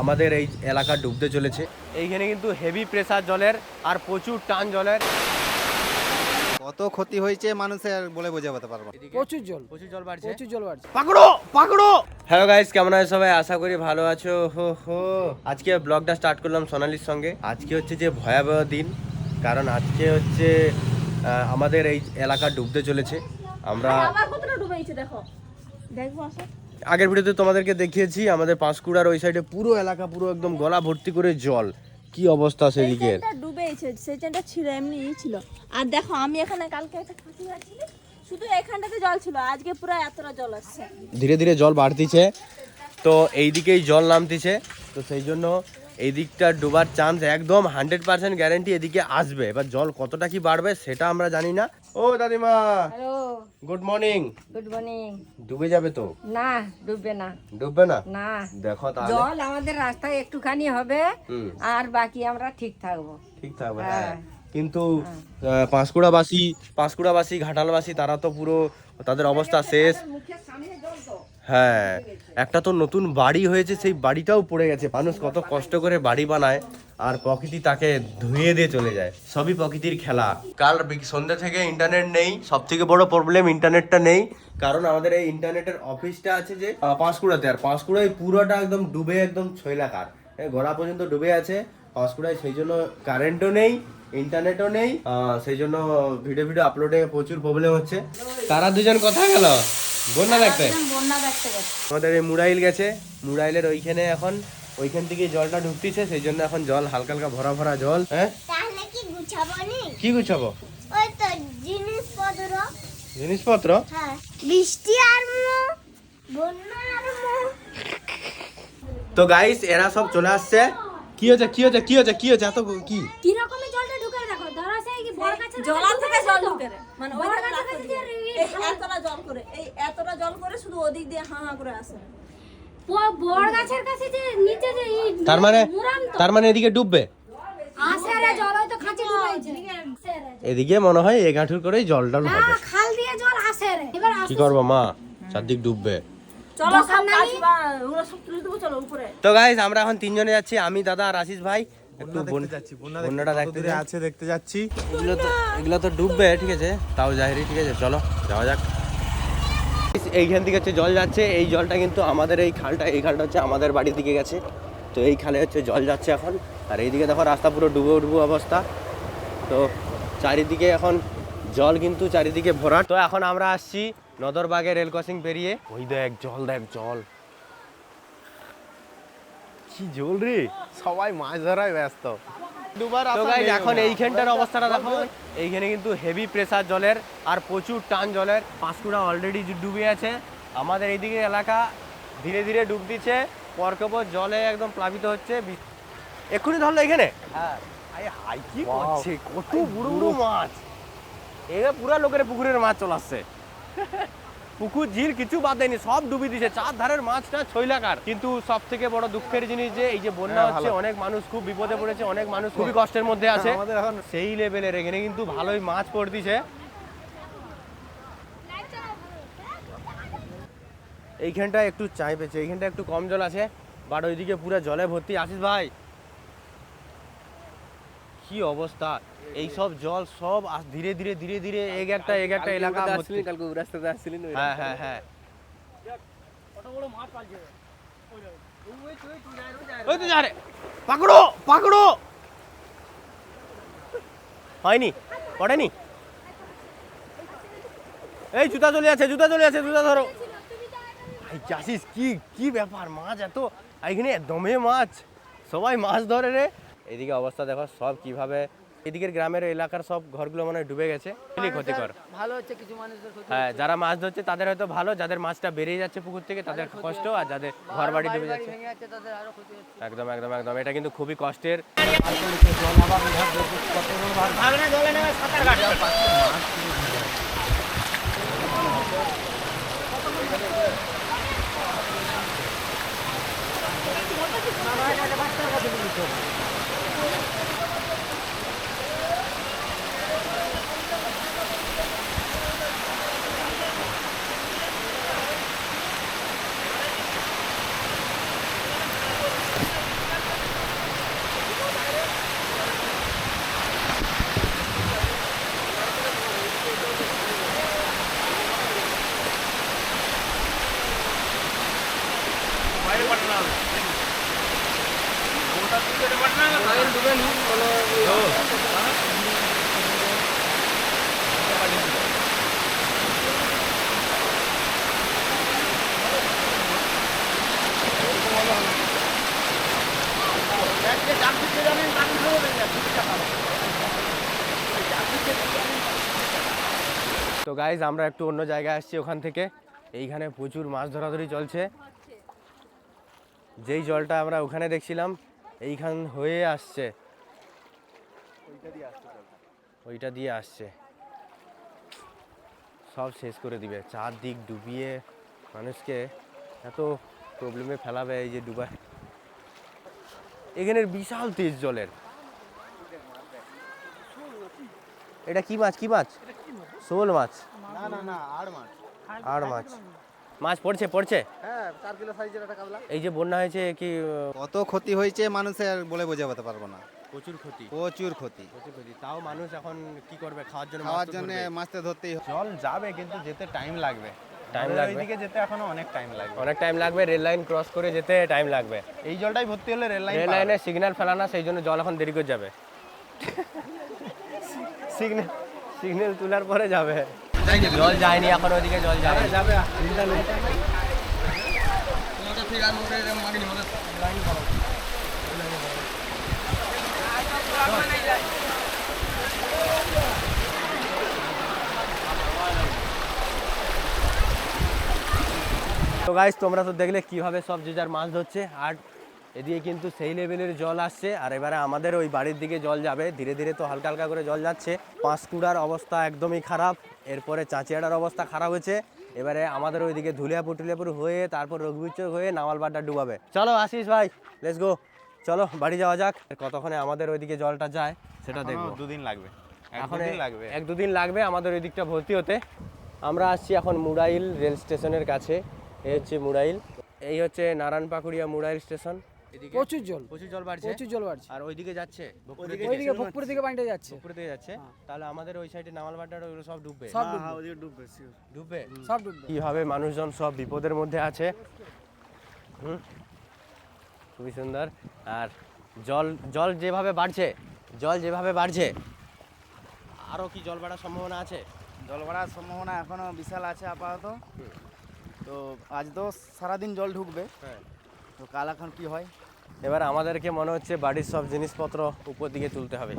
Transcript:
আমাদের এই এলাকা ডুবতে চলেছে। এইখানে কিন্তু হেভি প্রেসার জলের আর প্রচুর টান জলের। কত ক্ষতি হয়েছে মানুষের বলে বোঝাতে পারব না। প্রচুর জল। প্রচুর জল বাড়ছে। প্রচুর জল বাড়ছে। পাকড়ো পাকড়ো! হ্যালো গাইস কেমন আছো সবাই? আশা করি ভালো আছো। হো হো। আজকে ব্লগটা স্টার্ট করলাম সোনালির সঙ্গে। আজকে হচ্ছে যে ভয়াবহ দিন। কারণ আজকে হচ্ছে আমাদের এই এলাকা ডুবতে চলেছে। আমরা আবার কতটা ডুবেছে দেখো। দেখব আসো। আগের ভিডিওতে তোমাদেরকে দেখিয়েছি আমাদের পাঁশকুড়ার ওই সাইডে পুরো এলাকা পুরো একদম গলা ভর্তি করে জল। কি অবস্থা সেদিকে? ডুবেছে ছিল এমনিই ছিল। আর দেখো আমি এখানে কালকে একটা ফাঁকি মারছিলি শুধু এখানটাতে জল ছিল আজকে পুরো এতটা জল আসছে। ধীরে ধীরে জল বাড়তিছে তো এই দিকেই জল নামতিছে তো সেই জন্য এই দিকটা ডোবার চান্স একদম হান্ড্রেড পার্সেন্ট গ্যারেন্টি এদিকে আসবে। এবার জল কতটা কি বাড়বে সেটা আমরা জানি না। ও দাদিমা। Hello. Good morning good morning ডুবে যাবে তো? না ডুববে না। ডুববে না? না। দেখো তাহলে। জল আমাদের রাস্তায় একটুখানি হবে আর বাকি আমরা ঠিক থাকব। ঠিক থাকব হ্যাঁ। হ্যাঁ। কিন্তু আহ, পাঁশকুড়াবাসী পাঁশকুড়াবাসী ঘাটালবাসী তারা তো পুরো তাদের অবস্থা শেষ। হ্যাঁ একটা তো নতুন বাড়ি হয়েছে, সেই বাড়িটাও পড়ে গেছে। মানুষ কত কষ্ট করে বাড়ি বানায় আর প্রকৃতি তাকে ধুয়ে দিয়ে চলে যায়। সবই প্রকৃতির খেলা। কাল সন্ধ্যা থেকে ইন্টারনেট নেই সব থেকে বড় প্রবলেম ইন্টারনেটটা নেই। কারণ আমাদের এই ইন্টারনেটের অফিসটা আছে যে পাঁশকুড়াতে। আর পাঁশকুড়ায় পুরোটা একদম ডুবে একদম ছয়লাকার। গোড়া পর্যন্ত ডুবে আছে। পাঁশকুড়ায় সেই জন্য কারেন্টও নেই ইন্টারনেটও নেই সেই জন্য ভিডিও ভিডিও আপলোডে প্রচুর প্রবলেম হচ্ছে। তারা দুজন কথা গেল? বন্যা দেখতে। আমাদের এই মুরাইল গেছে। মুরাইলের ওইখানে এখন ওইখান থেকে জলটা ঢুকতেছে সেই জন্য এখন জল হালকা হালকা ভরা ভরা জল হ্যাঁ? তাহলে কি গুছাবো নি? কি গুছাবো? ওই তো জিনিসপত্র। জিনিসপত্র? হ্যাঁ। বৃষ্টি আর বন্যা আর তো গাইস এরা সব চলে আসছে। কি হচ্ছে কি হচ্ছে কি হচ্ছে কি হচ্ছে এত কি? কি বড় থেকে জল ঢুকে মানে ওই বড় দেখো গাছের রাস্তা কাছে দিয়ে। যে এই এতটা জল করে এই এতটা জল করে শুধু ওদিক দিয়ে হাঁ হাঁ করে আসে। বড় গাছের কাছে যে নিচে যে তার মানে তার মানে এদিকে ডুববে? আসে জল হয়তো খাঁচি ডুবাইছে এদিকে মনে হয় এক হাঁটুর করেই জলটা না হবে। খাল দিয়ে জল আসে এবার কি করব মা? চারদিক ডুববে। তো গাইস আমরা এখন তিনজনে যাচ্ছি আমি দাদা আর আশিস ভাই। একটু বন্যাটা দেখতে আছে দেখতে যাচ্ছি। এগুলো তো এগুলো তো ডুববে ঠিক আছে? তাও জাহেরি ঠিক আছে? চলো যাওয়া যাক। এইখান থেকে হচ্ছে জল যাচ্ছে। এই জলটা কিন্তু আমাদের এই খালটা এই খালটা হচ্ছে আমাদের বাড়ির দিকে গেছে। তো এই খালে হচ্ছে জল যাচ্ছে এখন। আর এইদিকে দেখো রাস্তা পুরো ডুবো ডুবো অবস্থা। তো চারিদিকে এখন জল কিন্তু চারিদিকে ভরা তো এখন আমরা আসছি নদরবাগে রেল ক্রসিং পেরিয়ে। ওই দেখ জল দেখ জল। কি জল রে সবাই মাছ ধরায় ব্যস্ত। দুবার এখন এইখানটার অবস্থাটা দেখো। এইখানে কিন্তু হেভি প্রেসার জলের আর প্রচুর টান জলের। পাঁশকুড়া অলরেডি ডুবে আছে। আমাদের এইদিকে এলাকা ধীরে ধীরে ডুব দিচ্ছে। পরকপর জলে একদম প্লাবিত হচ্ছে। এক্ষুনি ধরলো এখানে। হ্যাঁ। হাই কি করছে? কত বড় বড় মাছ। এবার পুরা লোকের পুকুরের মাছ চলে আসছে। পুকুর ঝিল কিছু বাদ দেয়নি সব ডুবি দিছে চার ধারের মাছটা ছইলাকার কিন্তু সব থেকে বড় দুঃখের জিনিস যে এই যে বন্যা হ্যাঁ, হচ্ছে অনেক মানুষ খুব বিপদে পড়েছে অনেক মানুষ খুবই কষ্টের মধ্যে আছে। আমাদের এখন সেই লেভেলের এখানে কিন্তু ভালোই মাছ পড়তিছে এইখানটা একটু চাই পেয়েছে এইখানটা একটু কম জল আছে বাট ওইদিকে পুরো জলে ভর্তি। আসিস ভাই কি অবস্থা? এই সব জল সব ধীরে ধীরে ধীরে ধীরে এক একটা এক একটা এলাকা ভর্তি। কালকে রাস্তাতে আসছিলেন হ্যাঁ হ্যাঁ হ্যাঁ। ওই তো যা রে। পাকড়ো পাকড়ো। হয়নি পড়েনি। এই জুতা চলে আছে জুতা চলে আছে জুতা ধরো। ভাই চাষিস কি কি ব্যাপার মাছ এত? এখানে দমে মাছ। সবাই মাছ ধরে রে। এদিকে অবস্থা দেখো সব কীভাবে এদিকের গ্রামের এলাকার সব ঘরগুলো মানে ডুবে গেছে। ক্ষতিকর। ভালো হচ্ছে কিছু মানুষদের হ্যাঁ যারা মাছ ধরছে তাদের হয়তো ভালো যাদের মাছটা বেরিয়ে যাচ্ছে পুকুর থেকে তাদের কষ্ট আর যাদের ঘর বাড়ি ডুবে যাচ্ছে। একদম একদম একদম এটা কিন্তু খুবই কষ্টের। Thank you. Thank you. তো গাইজ আমরা একটু অন্য জায়গায় আসছি ওখান থেকে। এইখানে প্রচুর মাছ ধরাধরি চলছে। যেই জলটা আমরা ওখানে দেখছিলাম, এইখান হয়ে আসছে। ওইটা দিয়ে আসছে। সব শেষ করে দিবে। চারদিক ডুবিয়ে মানুষকে এত প্রবলেমে ফেলাবে এই যে ডুবায় এখানের বিশাল তেজ জলের। এটা কি মাছ? কি মাছ? শোল মাছ। না না না আর মাছ। মাছ। মাছ পড়ছে পড়ছে? হ্যাঁ চার কিলো সাইজের একটা কাতলা এই যে বন্যা হয়েছে কি কত ক্ষতি হয়েছে মানুষের বলে বোঝাতে পারব না। প্রচুর ক্ষতি। প্রচুর ক্ষতি। প্রচুর ক্ষতি। তাও মানুষ এখন কি করবে? খাওয়ার জন্য খাওয়ার জন্য মাছটা ধরতেই জল যাবে কিন্তু যেতে টাইম লাগবে। টাইম লাগবে? ওইদিকে যেতে এখনও অনেক টাইম লাগবে। অনেক টাইম লাগবে রেল লাইন ক্রস করে যেতে টাইম লাগবে। এই জলটাই ভর্তি হলে রেল লাইন রেল লাইনে সিগন্যাল ফেলানা সেই জন্য জল এখন দেরি করে যাবে। সিগন্যাল সিগন্যাল তোলার পরে যাবে। জল যায়নি এখন ওইদিকে জল যাবে। যাবে তো গাইস তোমরা তো দেখলে কীভাবে সব যে যার মাছ ধরছে। আর এদিকে কিন্তু সেই লেভেলের জল আসছে। আর এবারে আমাদের ওই বাড়ির দিকে জল যাবে। ধীরে ধীরে তো হালকা হালকা করে জল যাচ্ছে। পাঁশকুড়ার অবস্থা একদমই খারাপ। এরপরে চাঁচিয়াটার অবস্থা খারাপ হয়েছে। এবারে আমাদের ওইদিকে ধুলিয়াপুর টুলিয়াপুর হয়ে, তারপর রঘুবীর হয়ে, নামালবাড্ডা ডুবাবে। চলো আসিস ভাই লেটস গো চলো বাড়ি যাওয়া যাক। কতক্ষণে আমাদের ওইদিকে জলটা যায় সেটা দেখব। দুদিন লাগবে। এক এখন দুদিন লাগবে। এক দুদিন লাগবে আমাদের ওই দিকটা ভর্তি হতে। আমরা আসছি এখন মুড়াইল রেল স্টেশনের কাছে। এই হচ্ছে মুড়াইল। এই হচ্ছে নারায়ণ পাকুড়িয়া মুড়াইল স্টেশন। প্রচুর জল। প্রচুর জল বাড়ছে। প্রচুর জল বাড়ছে। আর ওইদিকে যাচ্ছে ওইদিকে দিকে। ভোগপুরের দিকে পানিটা যাচ্ছে। ভোগপুরের দিকে যাচ্ছে। তাহলে আমাদের ওই সাইডে নামালবাড্ডার ওগুলো সব ডুববে। সব ডুববে। ডুববে সব ডুববে। কীভাবে মানুষজন সব বিপদের মধ্যে আছে? হুম। খুবই সুন্দর। আর জল জল যেভাবে বাড়ছে জল যেভাবে বাড়ছে আরও কি জল বাড়ার সম্ভাবনা আছে? জল বাড়ার সম্ভাবনা এখনও বিশাল আছে আপাতত। তো আজ তো সারাদিন জল ঢুকবে। হ্যাঁ। তো কাল এখন কী হয়? এবার আমাদেরকে মনে হচ্ছে বাড়ির সব জিনিসপত্র উপর দিকে তুলতে হবে।